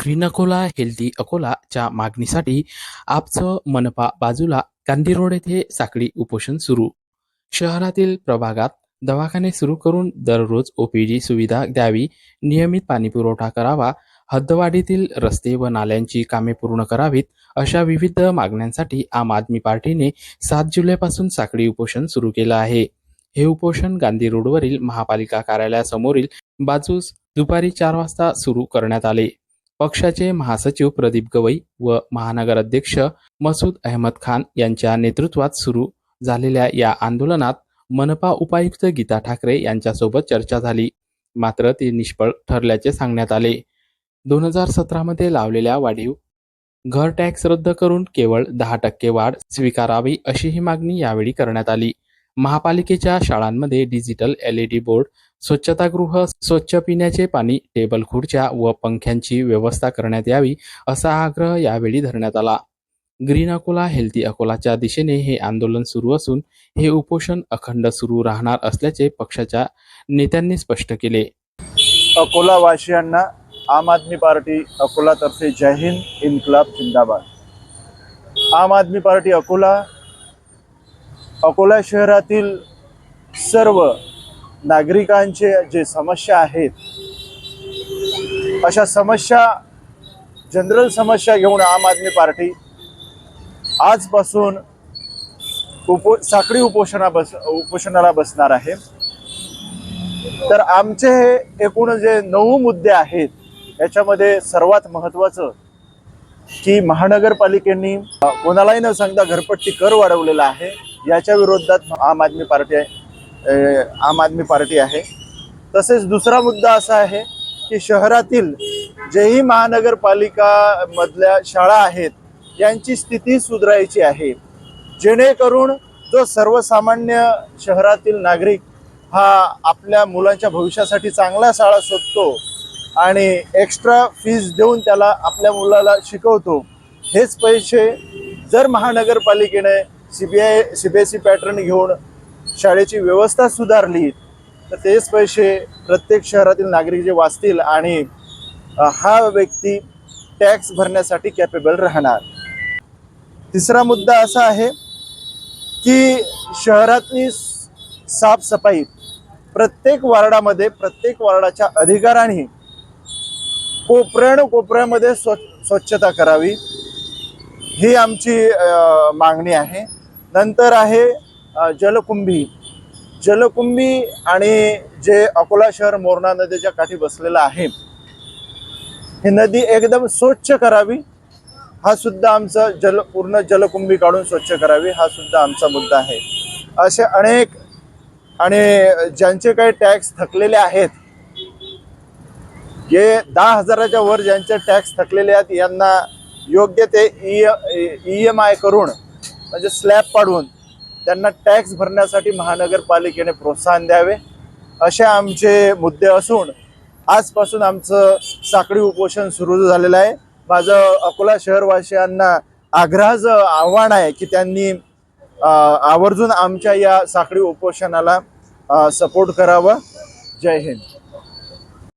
Green Akola healthy अकोलाच्या मागणीसाठी आपचं मनपा बाजूला गांधी रोड येथे साखळी उपोषण सुरू. शहरातील प्रभागात दवाखाने सुरू करून दररोज ओपीडी सुविधा द्यावी नियमित पाणीपुरवठा करावा हद्दवाढीतील रस्ते व नाल्यांची कामे पूर्ण करावीत अशा विविध मागण्यांसाठी आम आदमी पार्टीने सात जुलैपासून साखळी उपोषण सुरू केलं आहे. हे उपोषण गांधी रोडवरील महापालिका कार्यालयासमोरील बाजूस दुपारी चार वाजता सुरू करण्यात आले. पक्षाचे महासचिव प्रदीप गवई व महानगराध्यक्ष मसूद अहमद खान यांच्या नेतृत्वात सुरू झालेल्या या आंदोलनात मनपा उपायुक्त गीता ठाकरे यांच्यासोबत चर्चा झाली. मात्र ती निष्फळ ठरल्याचे सांगण्यात आले. दोन हजार सतरामध्ये लावलेल्या वाढीव घर टॅक्स रद्द करून केवळ दहा टक्के वाढ स्वीकारावी अशी ही मागणी यावेळी करण्यात आली. महापालिकेच्या शाळांमध्ये डिजिटल एलईडी बोर्ड स्वच्छतागृह स्वच्छ पिण्याचे पाणी टेबल खुर्च्या व पंख्यांची व्यवस्था करण्यात यावी असा आग्रह यावेळी धरण्यात आला. ग्रीन अकोला हेल्दी अकोलाच्या दिशेने हे आंदोलन सुरू असून हे उपोषण अखंड सुरू राहणार असल्याचे पक्षाच्या नेत्यांनी स्पष्ट केले. अकोला वासियांना आम आदमी पार्टी अकोलातर्फे जय हिंद इन्कलाब जिंदाबाद. आम आदमी पार्टी अकोला अकोला शहरातील सर्व नागरिकांचे जे समस्या आहेत अशा समस्या जनरल समस्या घेऊन आम आदमी पार्टी आजपासून उपो साखळी उपोषणा बस उपोषणाला बसणार आहे. तर आमचे हे एकूण जे नऊ मुद्दे आहेत याच्यामध्ये सर्वात महत्त्वाचं की महानगरपालिकेने कोणालाही न सांगता घरपट्टी कर वाढवलेला आहे. याच्या विरोधात आम आदमी पार्टी आहे आम आदमी पार्टी आहे. तसेच दुसरा मुद्दा असा आहे की शहरातील जेही महानगरपालिका मधल्या शाळा आहेत यांची स्थिती सुधारायची आहे. जेणेकरून जो सर्वसामान्य शहरातील नागरिक हा आपल्या मुलांच्या भविष्यासाठी चांगला शाळा शोधतो आणि एक्स्ट्रा फीज देऊन त्याला आपल्या मुलाला शिकवतो हेच पैसे जर महानगरपालिकेने C B I C B S pattern घेऊन शाळेची व्यवस्था सुधारली तर तेच पैसे प्रत्येक शहरातील नागरिक जे वाचतील आणि हा व्यक्ती टॅक्स भरण्यासाठी कॅपेबल राहणार. तिसरा मुद्दा असा आहे की शहरातली साफसफाई प्रत्येक वार्डामध्ये प्रत्येक वार्डाच्या अधिकाऱ्यांनी कोपऱ्यानं कोपऱ्यामध्ये स्व स्वच्छता करावी ही आमची मागणी आहे. नंतर आहे जलकुंभी. जलकुंभी आणि जे अकोला शहर मोरणा नदीच्या काठी बसलेलं आहे ही नदी एकदम स्वच्छ करावी. हा सुद्धा आमचा जल पूर्ण जलकुंभी काढून स्वच्छ करावी हा सुद्धा आमचा मुद्दा आहे. असे अनेक आणि ज्यांचे काही टॅक्स थकलेले आहेत जे दहा हजाराच्या वर ज्यांचे टॅक्स थकलेले आहेत यांना योग्य ते ई एम आय करून म्हणजे स्लॅब पाडून त्यांना टॅक्स भरण्यासाठी महानगरपालिकेने प्रोत्साहन द्यावे. असे आमचे मुद्दे असून आजपासून आमचं साखळी उपोषण सुरू झालेलं आहे. माझं अकोला शहरवासियांना आग्रहाचं आव्हान आहे की त्यांनी आवर्जून आमच्या या साखळी उपोषणाला सपोर्ट करावं. जय हिंद.